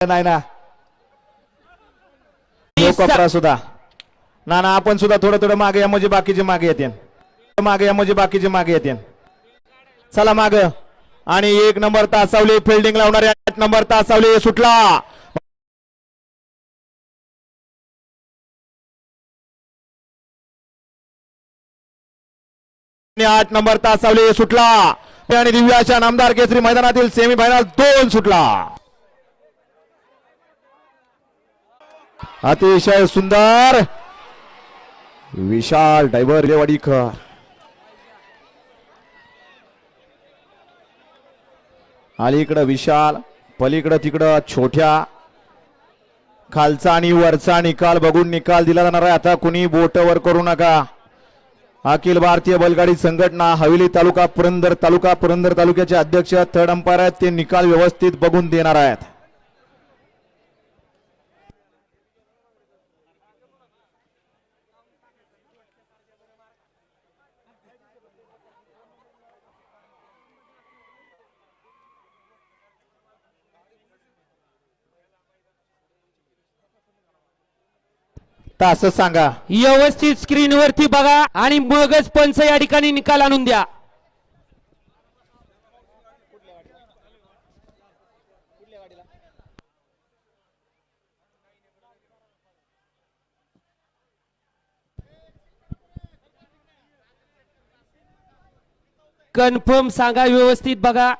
नाही ना. कपरा सुद्धा. ना ना आपण सुद्धा थोडं थोडं मागे या म्हणजे बाकीचे मागे येते मागे या म्हणजे बाकीचे मागे येते चला माग. आणि एक नंबर तासावले फिल्डिंग लावणारे आठ नंबर तासावले सुटला. आठ नंबर तासावले सुटला. आणि दिव्याच्या नामदार केसरी मैदानातील सेमी फायनल दोन सुटला. अतिशय सुंदर. विशाल डायव्हर रेवाडीकर अलीकडं विशाल पलीकडं तिकडं छोट्या. खालचा आणि वरचा निकाल बघून निकाल दिला जाणार आहे. आता कुणी बोटवर करू नका. अखिल भारतीय बैलगाडी संघटना हवेली तालुका पुरंदर तालुका पुरंदर तालुक्याचे अध्यक्ष थर्ड अंपायर आहेत ते निकाल व्यवस्थित बघून देणार आहेत. तास सांगा. व्यवस्थित स्क्रीन वरती बघा आणि मगच पंच या ठिकाणी निकाल आणून द्या. कन्फर्म सांगा व्यवस्थित बघा.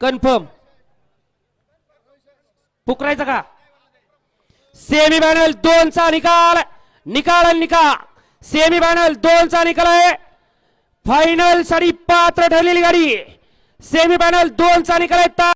कन्फर्म. पुकरायचं का? सेमी फायनल दोनचा निकाल. निकाल निकाल. सेमी फायनल दोनचा निकाल आहे. फायनलसाठी पात्र ठरलेली गाडी. सेमी फायनल दोनचा निकाल आहे.